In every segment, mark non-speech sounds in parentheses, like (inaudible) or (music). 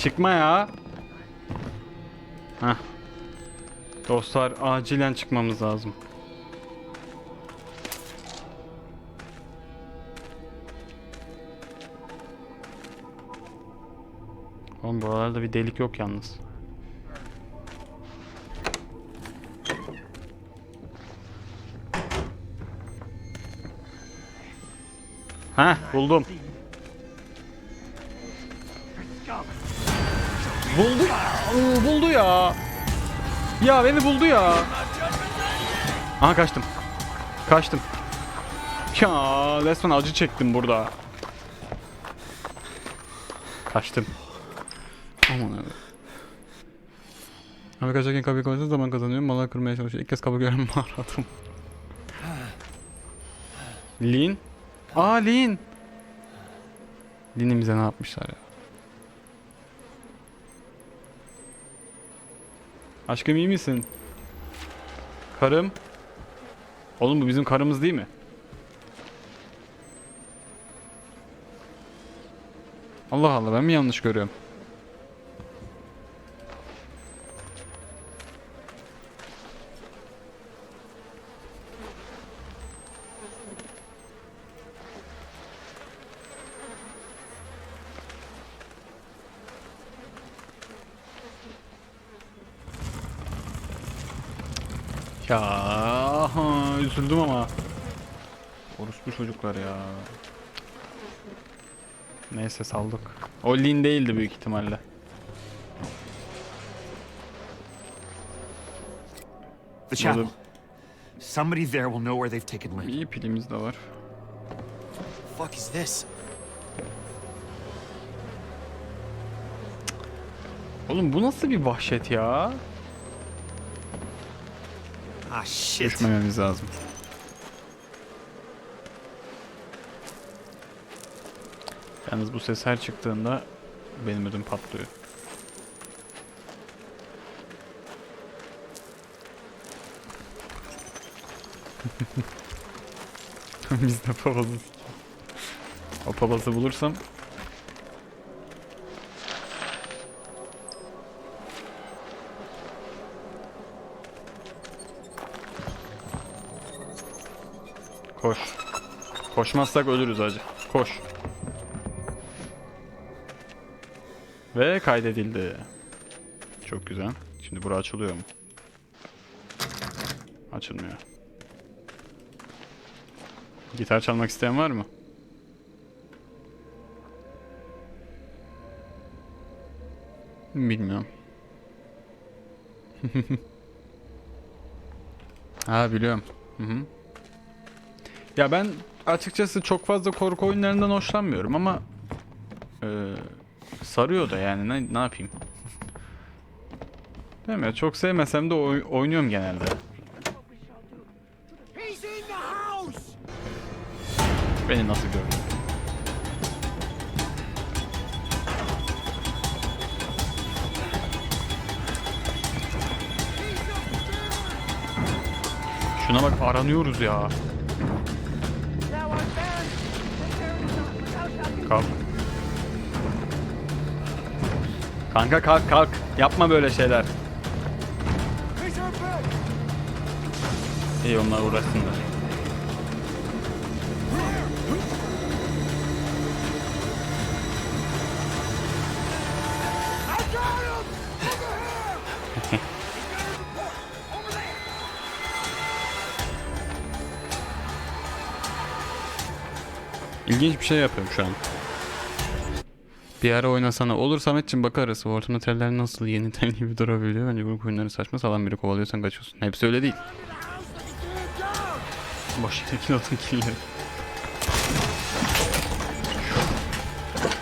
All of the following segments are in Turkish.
Çıkma ya. Heh. Dostlar acilen çıkmamız lazım. Oğlum buralarda bir delik yok yalnız. Heh buldum. Buldu ya. Buldu ya. Ya beni buldu ya. Aha kaçtım. Kaçtım. Ya resmen acı çektim burada. Kaçtım. Aman abi. Abi kaçarken kapıyı koyduğu zaman kazanıyorum. Mallar kırmaya çalışıyor. İlk kez kapı gören (laughs) mağaradım. Lin. Aa Lin. Lin'imize ne yapmışlar ya. Aşkım iyi misin? Karım. Oğlum bu bizim karımız değil mi? Allah Allah ben mi yanlış görüyorum? Ya üzüldüm ama. Orospu çocuklar ya. Neyse saldık. O Lin değildi büyük ihtimalle. The chapel. Somebody there will know where they've taken Lynn. iyi pilimiz de var. fuck is this? Oğlum bu nasıl bir vahşet ya? Ah, shit. Düşmememiz lazım. Yalnız bu ses her çıktığında benim ödüm patlıyor. (laughs) Biz de papazız. O papazı bulursam Koş. Koşmazsak ölürüz hacı. Koş. Ve kaydedildi. Çok güzel. Şimdi bura açılıyor mu? Açılmıyor. Gitar çalmak isteyen var mı? Bilmiyorum. (laughs) ha biliyorum. Hı hı. Ya ben açıkçası çok fazla korku oyunlarından hoşlanmıyorum ama e, sarıyor da yani ne, ne yapayım? Değil mi? Çok sevmesem de oy- oynuyorum genelde. Beni nasıl gördün? Şuna bak aranıyoruz ya. Kanka kalk kalk. Yapma böyle şeyler. İyi onlar uğraşsınlar. (laughs) İlginç bir şey yapıyorum şu an. Bir ara oynasana. Olur Samet'cim bakarız. Wolf Metal'ler nasıl yeniden (laughs) gibi durabiliyor? Bence grup oyunları saçma salan biri kovalıyorsan kaçıyorsun. Hepsi öyle değil. Boş yere kill atın killleri.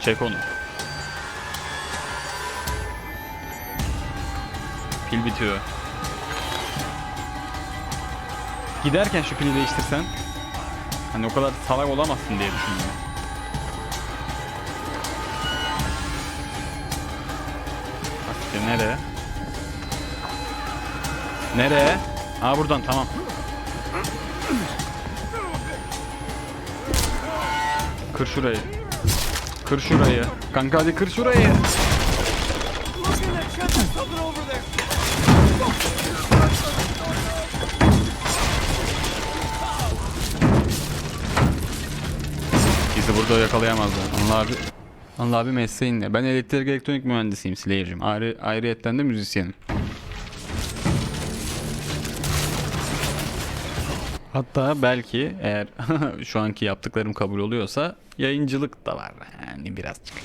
Çek onu. Pil bitiyor. Giderken şu pili değiştirsen Hani o kadar salak olamazsın diye düşünüyorum. gerekiyor. Nereye? Nereye? Ha buradan tamam. Kır şurayı. Kır şurayı. Kanka hadi kır şurayı. Bizi burada yakalayamazlar. Onlar Anıl abi mesleğin ne? Ben elektrik elektronik mühendisiyim Slayer'cim. Ayrı, ayrıyetten de müzisyenim. Hatta belki eğer (laughs) şu anki yaptıklarım kabul oluyorsa yayıncılık da var. Yani birazcık.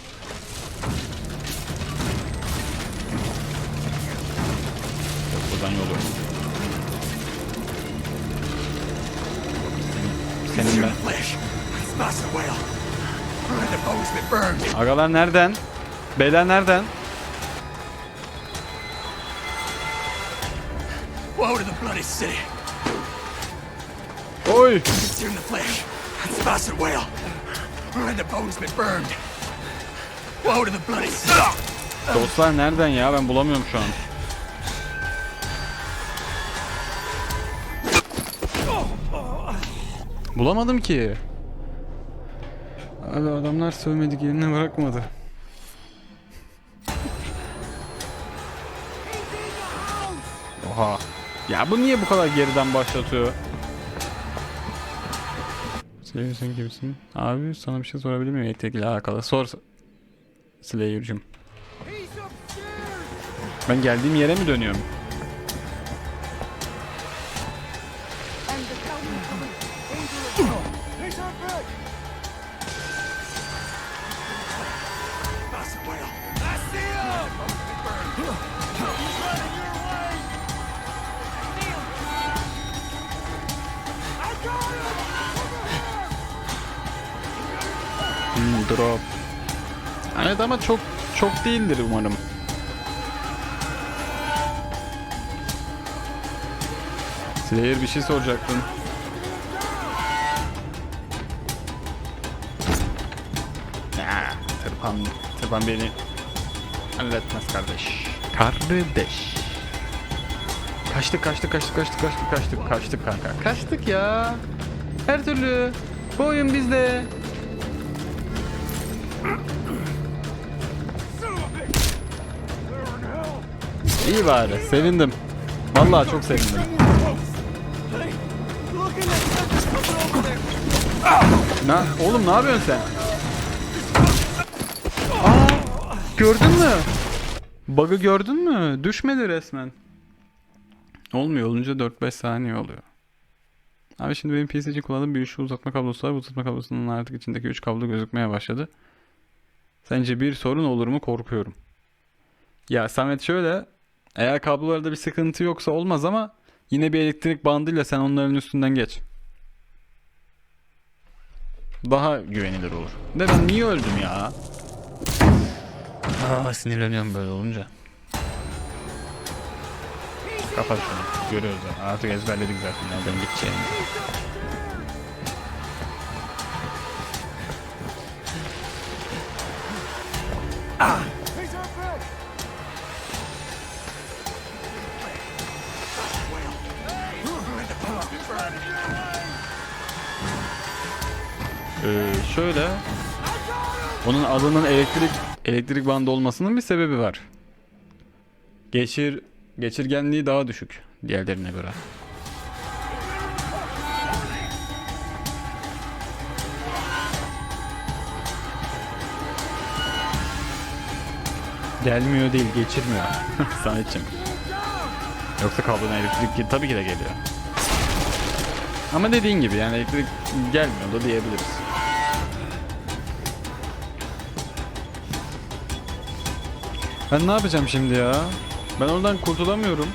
Yok, buradan yol yok. Senin, ben. Agalar nereden? Beyler nereden? Oy! Dostlar nereden ya? Ben bulamıyorum şu an. Bulamadım ki. Abi adamlar sövmedik yerine bırakmadı. Oha. Ya bu niye bu kadar geriden başlatıyor? Slayer sen kimsin? Abi sana bir şey sorabilir miyim? Elektrikle alakalı. Sor. Slayer'cım. Ben geldiğim yere mi dönüyorum? Drop. Evet ama çok çok değildir umarım. Slayer bir şey soracaktın. Ya, tırpan, tırpan beni halletmez kardeş. Kardeş. Kaçtık kaçtık kaçtık kaçtık kaçtık kaçtık kaçtık kanka. Kaçtık ya. Her türlü. Bu oyun bizde. İyi bari. Sevindim. Vallahi çok sevindim. Ne? Oğlum ne yapıyorsun sen? Aa, gördün mü? Bug'ı gördün mü? Düşmedi resmen. Olmuyor. Olunca 4-5 saniye oluyor. Abi şimdi benim PC için kullandığım bir üçlü uzatma kablosu var. Bu uzatma kablosunun artık içindeki 3 kablo gözükmeye başladı. Sence bir sorun olur mu? Korkuyorum. Ya Samet şöyle. Eğer kablolarda bir sıkıntı yoksa olmaz ama yine bir elektrik bandıyla sen onların üstünden geç. Daha güvenilir olur. De ben niye öldüm ya? Aa sinirleniyorum böyle olunca. Kapat şunu. Görüyoruz ya. Artık ezberledik zaten nereden gideceğini. Ee, şöyle. Onun adının elektrik elektrik bandı olmasının bir sebebi var. Geçir geçirgenliği daha düşük diğerlerine göre. Gelmiyor değil, geçirmiyor. (laughs) Samet'ciğim. Yoksa kablodan elektrik tabii ki de geliyor. Ama dediğin gibi yani elektrik gelmiyor da diyebiliriz. Ben ne yapacağım şimdi ya? Ben oradan kurtulamıyorum.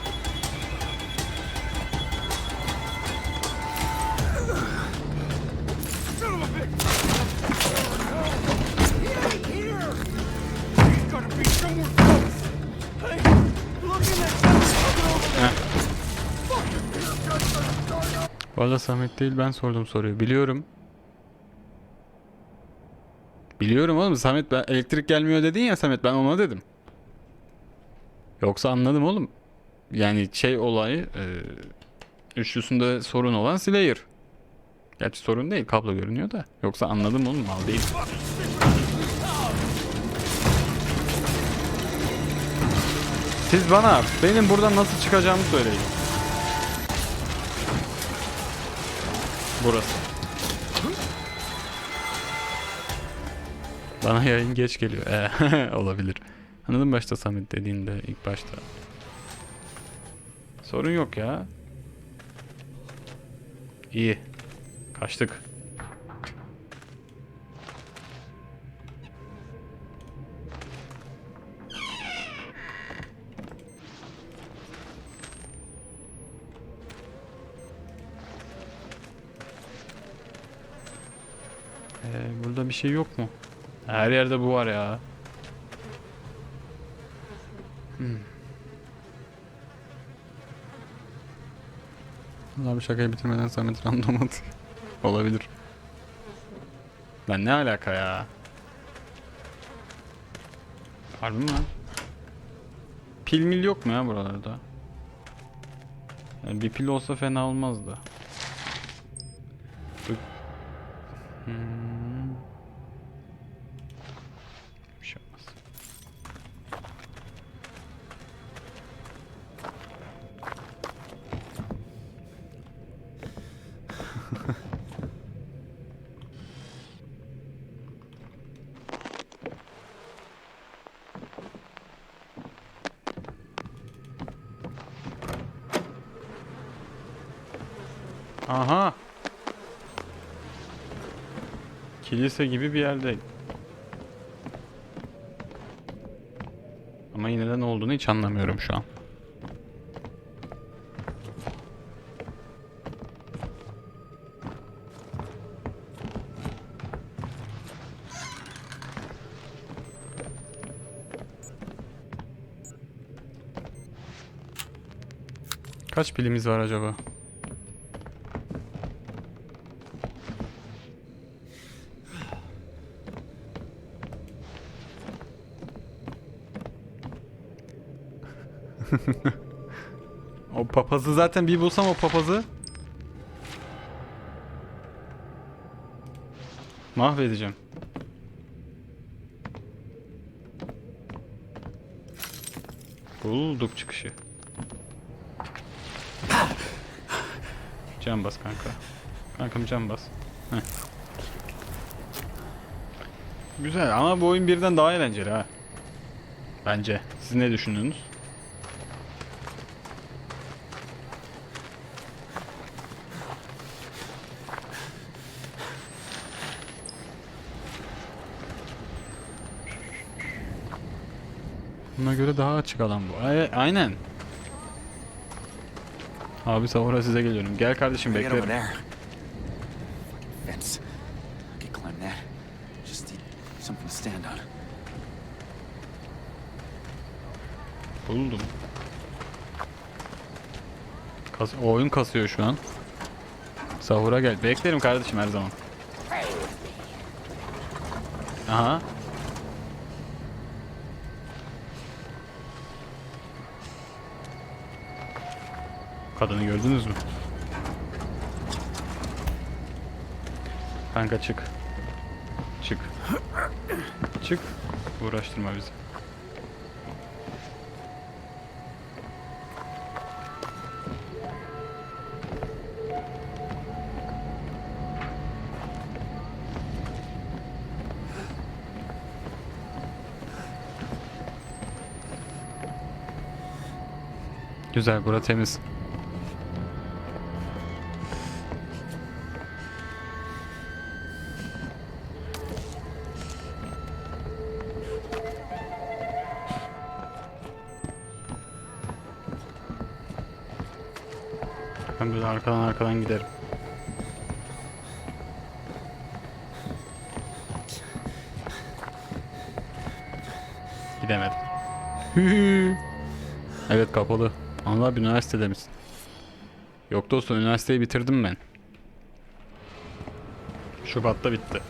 Bu arada Samet değil ben sordum soruyu. Biliyorum. Biliyorum oğlum Samet ben elektrik gelmiyor dedin ya Samet ben ona dedim. Yoksa anladım oğlum. Yani şey olayı e, üçlüsünde sorun olan Slayer. Gerçi sorun değil kablo görünüyor da. Yoksa anladım oğlum mal değil. Siz bana benim buradan nasıl çıkacağımı söyleyin. Burası. Bana yayın geç geliyor. Ee, (laughs) olabilir. Anladın başta Samet dediğinde ilk başta. Sorun yok ya. İyi. Kaçtık. Ee, burada bir şey yok mu? Her yerde bu var ya. Bir şakayı bitirmeden Samet random at. (laughs) Olabilir. Lan ne alaka ya? Harbi mi lan? Pil mil yok mu ya buralarda? Yani bir pil olsa fena olmazdı. Hmm. Bir şey olmaz. Aha. Kilise gibi bir yerde. Ama yine de ne olduğunu hiç anlamıyorum şu an. Kaç pilimiz var acaba? O papazı zaten bir bulsam o papazı mahvedeceğim. Bulduk çıkışı. Can bas kanka. Kankam can bas. Heh. Güzel ama bu oyun birden daha eğlenceli ha. Bence. Siz ne düşünüyorsunuz? Göre daha açık alan bu. Ay- aynen. Abi sahura size geliyorum. Gel kardeşim beklerim. Buldum. Kas o oyun kasıyor şu an. Sahura gel. Beklerim kardeşim her zaman. Aha. Kadını gördünüz mü? Kanka çık. Çık. Çık. Uğraştırma bizi. Güzel, bura temiz. Arkadan giderim. Gidemedim. (laughs) Evet kapalı. Anıl abi üniversitede misin? Yok dostum üniversiteyi bitirdim ben. Şubat'ta bitti.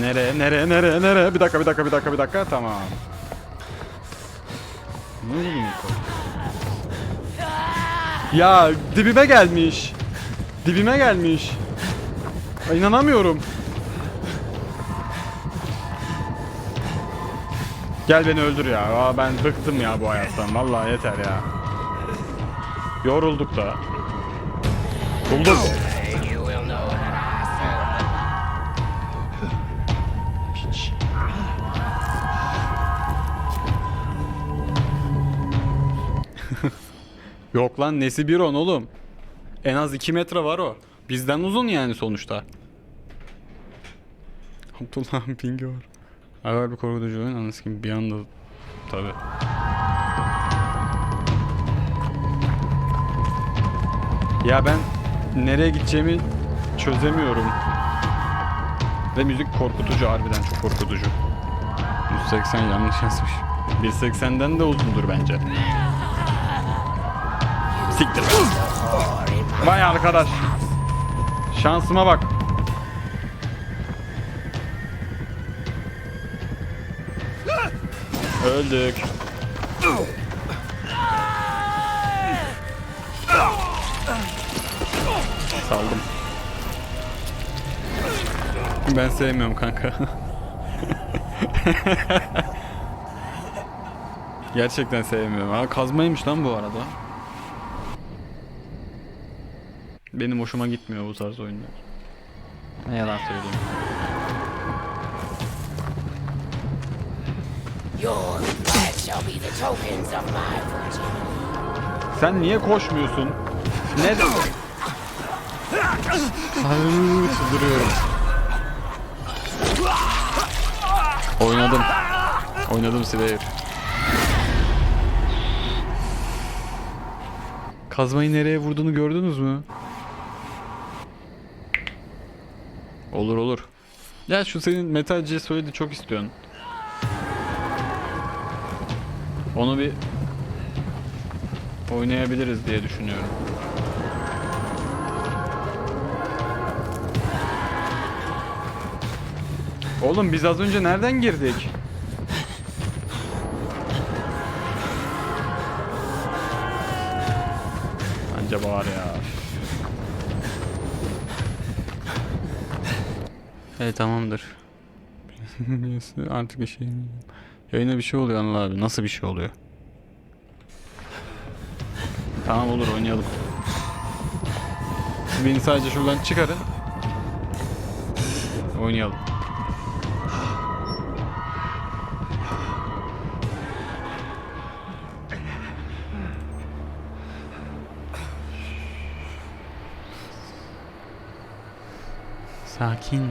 Nereye, nereye, nereye, nereye? Bir dakika, bir dakika, bir dakika, bir dakika. Tamam. Ya dibime gelmiş. Dibime gelmiş. Ay, inanamıyorum. Gel beni öldür ya. Aa, ben bıktım ya bu hayattan. Vallahi yeter ya. Yorulduk da. Buldum. Yok lan nesi bir on oğlum. En az 2 metre var o. Bizden uzun yani sonuçta. Abdullah'ın pingi var. Haber bir korkutucu oyun anasını kim bir anda tabi. Ya ben nereye gideceğimi çözemiyorum. Ve müzik korkutucu harbiden çok korkutucu. 180 yanlış yazmış. 180'den de uzundur bence. Siktir. Vay arkadaş. Şansıma bak. Öldük. Saldım. Ben sevmiyorum kanka. (laughs) Gerçekten sevmiyorum. Ha kazmaymış lan bu arada. Benim hoşuma gitmiyor bu tarz oyunlar. Ne yalan söyleyeyim. Sen niye koşmuyorsun? Neden? Ay, Çıldırıyorum. Oynadım. Oynadım Slayer. Kazmayı nereye vurduğunu gördünüz mü? Olur olur. Ya şu senin metalci söyledi çok istiyorsun. Onu bir oynayabiliriz diye düşünüyorum. Oğlum biz az önce nereden girdik? Anca bağır ya. Evet tamamdır. (laughs) Artık bir şey. Yayına bir şey oluyor Anıl abi. Nasıl bir şey oluyor? Tamam olur oynayalım. Siz beni sadece şuradan çıkarın. Oynayalım. Sakin.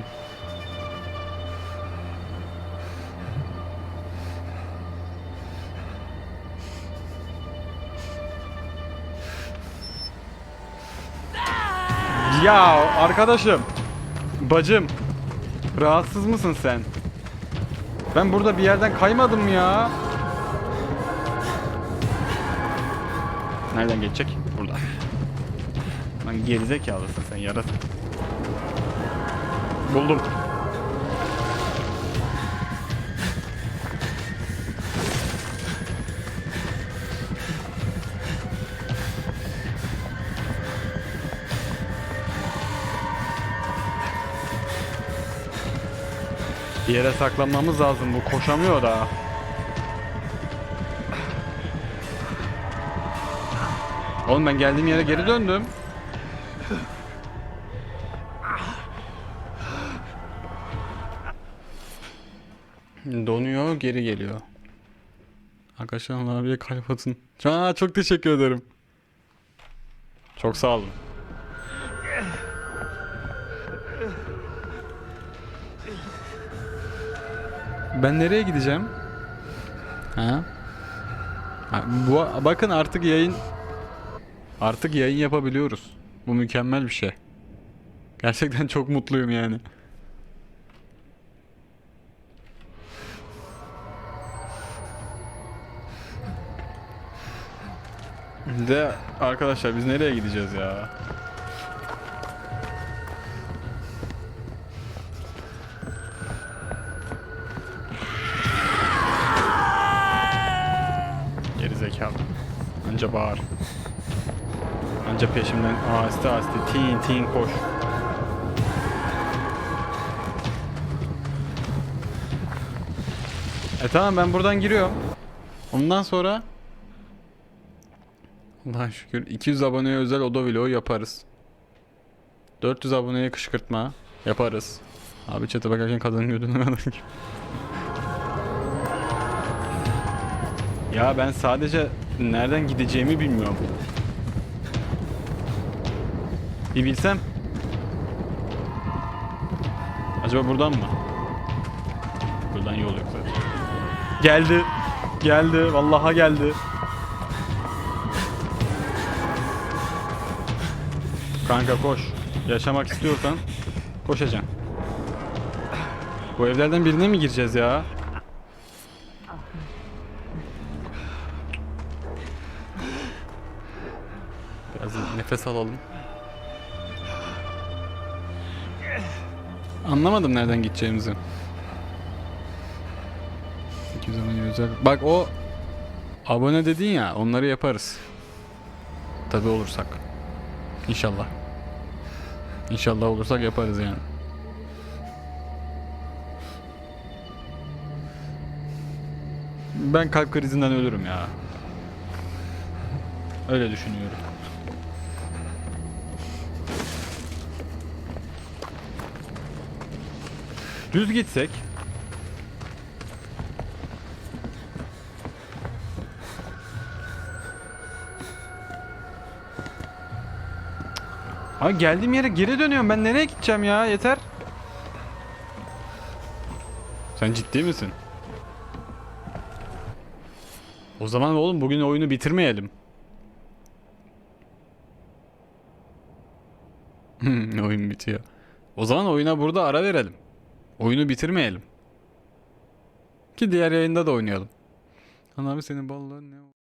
Ya arkadaşım. Bacım. Rahatsız mısın sen? Ben burada bir yerden kaymadım ya. Nereden geçecek? Burada. Lan gerizekalısın sen yaratık. Buldum. Bir yere saklanmamız lazım. Bu koşamıyor da. Oğlum ben geldiğim yere geri döndüm. Donuyor, geri geliyor. Arkadaşlar abiye kalp atın. Aa, çok teşekkür ederim. Çok sağ olun. Ben nereye gideceğim? Ha? ha bu, bakın artık yayın artık yayın yapabiliyoruz. Bu mükemmel bir şey. Gerçekten (laughs) çok mutluyum yani. De arkadaşlar biz nereye gideceğiz ya? Anca peşimden aste aste tin tin koş. E tamam ben buradan giriyorum. Ondan sonra Allah'a şükür 200 aboneye özel oda vlogu yaparız. 400 aboneye kışkırtma yaparız. Abi çete bakarken kadının kadın gibi. Ya ben sadece nereden gideceğimi bilmiyorum. Bir bilsem. Acaba buradan mı? Buradan yol yok zaten. Geldi. Geldi. Vallaha geldi. Kanka koş. Yaşamak istiyorsan koşacaksın. Bu evlerden birine mi gireceğiz ya? Biraz nefes alalım. Anlamadım nereden gideceğimizi. 200 abone özel. Bak o abone dedin ya onları yaparız. Tabi olursak. İnşallah. İnşallah olursak yaparız yani. Ben kalp krizinden ölürüm ya. Öyle düşünüyorum. Düz gitsek. Abi geldiğim yere geri dönüyorum. Ben nereye gideceğim ya? Yeter. Sen ciddi misin? O zaman oğlum bugün oyunu bitirmeyelim. (laughs) Oyun bitiyor. O zaman oyuna burada ara verelim. Oyunu bitirmeyelim. Ki diğer yayında da oynayalım. Lan abi senin ballığın ne?